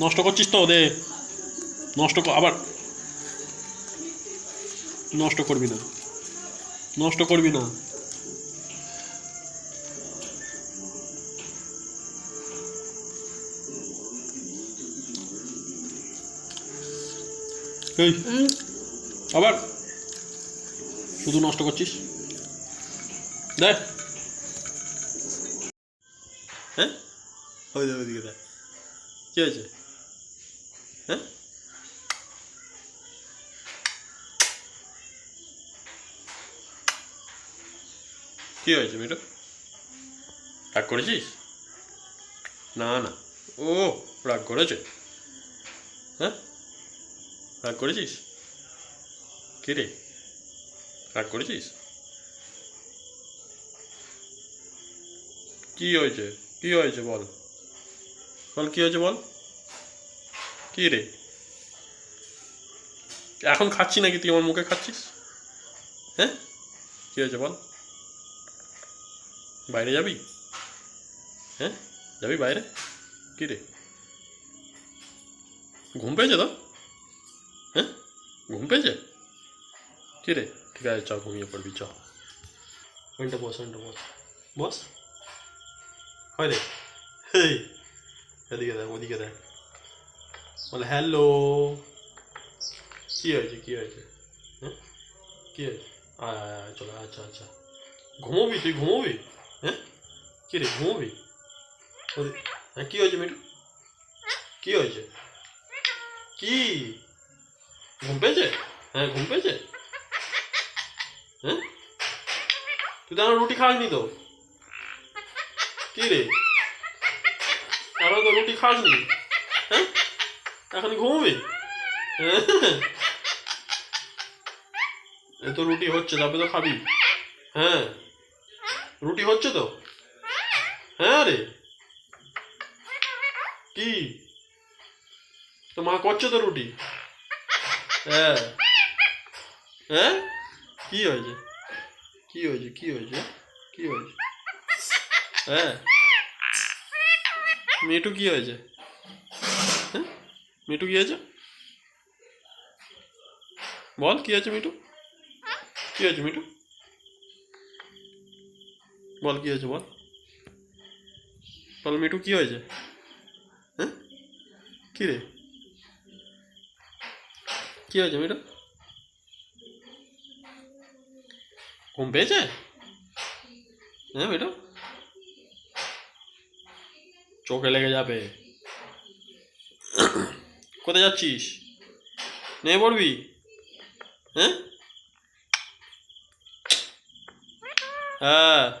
নষ্ট করছিস তো দে নষ্ট কর- আবার নষ্ট করবি না। নষ্ট করবি না। এই আবার শুধু নষ্ট করছিস? দেখ। হ্যাঁ? ওই ওইদিকে দেখ। কি হয়েছে? হ্যাঁ? কি হয়েছে মিঠু? রাগ করেছিস? না না। ও, রাগ করেছে। হ্যাঁ? রাগ করেছিস? কে রে? রাগ করেছিস? কি হয়েছে? কি হয়েছে বল? বল, কি হয়েছে বল? কি রে? এখন খাচ্ছি নাকি? তুই আমার মুখে খাচ্ছিস? হ্যাঁ? কি হয়েছে বল? বাইরে যাবি? হ্যাঁ? যাবি বাইরে? কি রে? ঘুম পেয়েছে তো হ্যাঁ? ঘুম পেয়েছে? কি রে? ঠিক আছে, চ, ঘুমিয়ে পড়বি, চ। ওইটা বস ওইটা বস। বস? হয় রে? হেই, এদিকে দেখ, ওদিকে দেখ। বলে, হ্যালো। কি হয়েছে? কি হয়েছে? হ্যাঁ? কি হয়েছে? চলো আচ্ছা আচ্ছা ঘুমোবি তুই? ঘুমোবি? হ্যাঁ? কি রে, ঘুমোবি? হ্যাঁ কি হয়েছে মিঠু? কি হয়েছে? কি? ঘুম পেয়েছে? হ্যাঁ ঘুম পেয়েছে। হ্যাঁ? তুই তো আমার রুটি খাসনি তো? কি রে? এখনও তো রুটি খাসনি। হ্যাঁ? এখন ঘুমবি? হ্যাঁ। এ তো রুটি হচ্ছে তবে তো খাবি। হ্যাঁ। রুটি হচ্ছে তো? হ্যাঁ রে। কি? তো মা করছে তো রুটি? হ্যাঁ। হ্যাঁ? কি হয়েছে? কি হয়েছে? কি হয়েছে? কি হয়েছে? হ্যাঁ। মিঠু কি হয়েছে? মিঠু কি হয়েছে বল, কি হয়েছে মিঠু? কি হয়েছে মিঠু? বল, কি হয়েছে বল? বল, মিঠু, কি হয়েছে? হ্যাঁ? কি রে? কি হয়েছে মিঠু? ঘুম পেয়েছে? হ্যাঁ মিঠু? চোখে লেগে যাবে। কোথায় যাচ্ছিস? নেমে পড়বি? হ্যাঁ? হ্যাঁ।